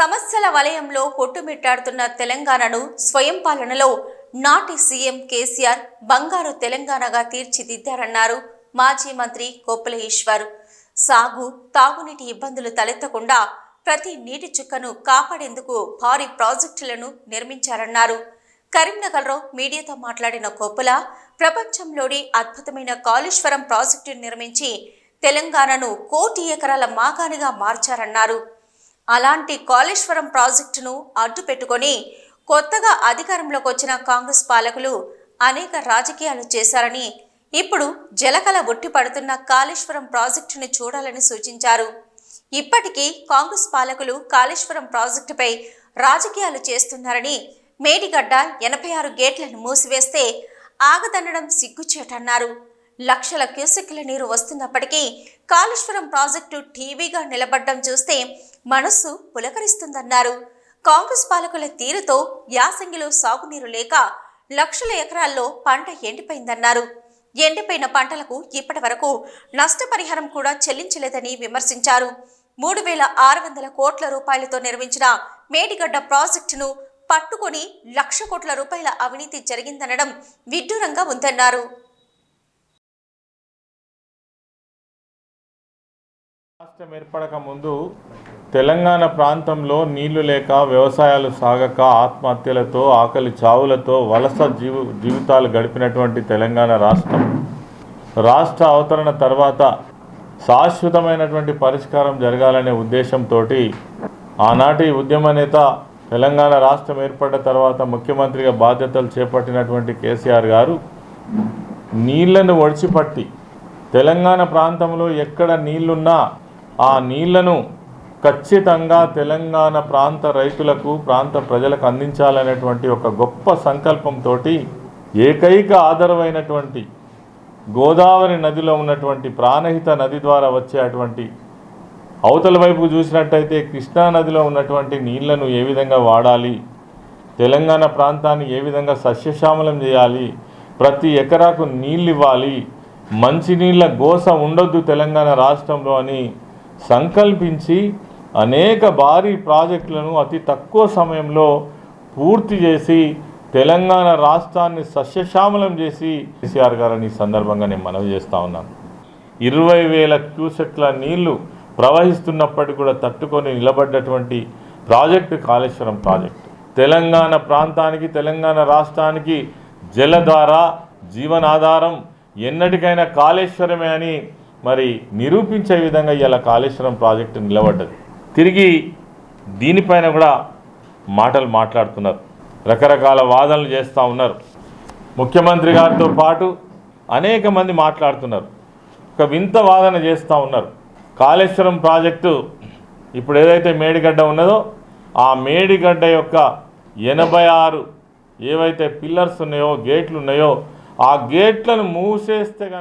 సమస్యల వలయంలో కొట్టుమిట్టాడుతున్న తెలంగాణను స్వయం పాలనలో నాటి సీఎం కేసీఆర్ బంగారు తెలంగాణగా తీర్చిదిద్దారన్నారు మాజీ మంత్రి కొప్పుల ఈశ్వర్ సాగు తాగునీటి ఇబ్బందులు తలెత్తకుండా ప్రతి నీటి చుక్కను కాపాడేందుకు భారీ ప్రాజెక్టులను నిర్మించారన్నారు. కరీంనగర్లో మీడియాతో మాట్లాడిన కొప్పుల ప్రపంచంలోని అద్భుతమైన కాళేశ్వరం ప్రాజెక్టును నిర్మించి తెలంగాణను కోటి ఎకరాల మాగానిగా మార్చారన్నారు. అలాంటి కాళేశ్వరం ప్రాజెక్టును అడ్డు పెట్టుకొని కొత్తగా అధికారంలోకి వచ్చిన కాంగ్రెస్ పాలకులు అనేక రాజకీయాలు చేశారని ఇప్పుడు జలకల ఒట్టి పడుతున్న కాళేశ్వరం ప్రాజెక్టును చూడాలని సూచించారు. ఇప్పటికీ కాంగ్రెస్ పాలకులు కాళేశ్వరం ప్రాజెక్టుపై రాజకీయాలు చేస్తున్నారని మేడిగడ్డ ఎనభై ఆరు గేట్లను మూసివేస్తే ఆగదనడం సిగ్గుచేటన్నారు. లక్షల క్యూసెక్ల నీరు వస్తున్నప్పటికీ కాళేశ్వరం ప్రాజెక్టు టీవీగా నిలబడ్డం చూస్తే మనస్సు పులకరిస్తుందన్నారు. కాంగ్రెస్ పాలకుల తీరుతో యాసంగిలో సాగునీరు లేక లక్షల ఎకరాల్లో పంట ఎండిపోయిందన్నారు. ఎండిపోయిన పంటలకు ఇప్పటి వరకు నష్టపరిహారం కూడా చెల్లించలేదని విమర్శించారు. మూడు వేల ఆరు వందల కోట్ల రూపాయలతో నిర్మించిన మేడిగడ్డ ప్రాజెక్టును పట్టుకొని లక్ష కోట్ల రూపాయల అవినీతి జరిగిందనడం విడ్డూరంగా ఉందన్నారు. రాష్ట్రం ఏర్పడక ముందు తెలంగాణ ప్రాంతంలో నీళ్ళు లేక వ్యవసాయాలు సాగక ఆత్మహత్యలతో ఆకలి చావులతో వలస జీవు జీవితాలు గడిపినటువంటి తెలంగాణ రాష్ట్రం. రాష్ట్ర అవతరణ తర్వాత శాశ్వతమైనటువంటి పరిష్కారం జరగాలనే ఉద్దేశంతో ఆనాటి ఉద్యమ నేత తెలంగాణ రాష్ట్రం ఏర్పడ్డ తర్వాత ముఖ్యమంత్రిగా బాధ్యతలు చేపట్టినటువంటి కేసీఆర్ గారు నీళ్ళను ఒడిచిపట్టి తెలంగాణ ప్రాంతంలో ఎక్కడ నీళ్ళున్నా ఆ నీళ్ళను ఖచ్చితంగా తెలంగాణ ప్రాంత రైతులకు ప్రాంత ప్రజలకు అందించాలనేటువంటి ఒక గొప్ప సంకల్పంతో ఏకైక ఆధారమైనటువంటి గోదావరి నదిలో ఉన్నటువంటి ప్రాణహిత నది ద్వారా వచ్చేటువంటి అవతల వైపు చూసినట్టయితే కృష్ణా నదిలో ఉన్నటువంటి నీళ్ళను ఏ విధంగా వాడాలి తెలంగాణ ప్రాంతాన్ని ఏ విధంగా సస్యశ్యామలం చేయాలి ప్రతి ఎకరాకు నీళ్ళు ఇవ్వాలి మంచినీళ్ళ గోస ఉండొద్దు తెలంగాణ రాష్ట్రంలో అని సంకల్పించి అనేక భారీ ప్రాజెక్టులను అతి తక్కువ సమయంలో పూర్తి చేసి తెలంగాణ రాష్ట్రాన్ని సస్యశ్యామలం చేసి కేసీఆర్ గారని ఈ సందర్భంగా నేను మనవి చేస్తూ ఉన్నాను. ఇరవై వేల క్యూసెట్ల నీళ్ళు ప్రవహిస్తున్నప్పటికీ కూడా తట్టుకొని నిలబడ్డటువంటి ప్రాజెక్టు కాళేశ్వరం ప్రాజెక్టు. తెలంగాణ ప్రాంతానికి తెలంగాణ రాష్ట్రానికి జలధార జీవనాధారం ఎన్నటికైనా కాళేశ్వరమే అని మరి నిరూపించే విధంగా ఇలా కాళేశ్వరం ప్రాజెక్టు నిలబడ్డది. తిరిగి దీనిపైన కూడా మాటలు మాట్లాడుతున్నారు. రకరకాల వాదనలు చేస్తూ ఉన్నారు. ముఖ్యమంత్రి గారితో పాటు అనేక మంది మాట్లాడుతున్నారు. ఒక వింత వాదన చేస్తూ ఉన్నారు. కాళేశ్వరం ప్రాజెక్టు ఇప్పుడు ఏదైతే మేడిగడ్డ ఉన్నదో ఆ మేడిగడ్డ యొక్క ఎనభై ఆరు ఏవైతే పిల్లర్స్ ఉన్నాయో గేట్లు ఉన్నాయో ఆ గేట్లను మూసేస్తే గనుక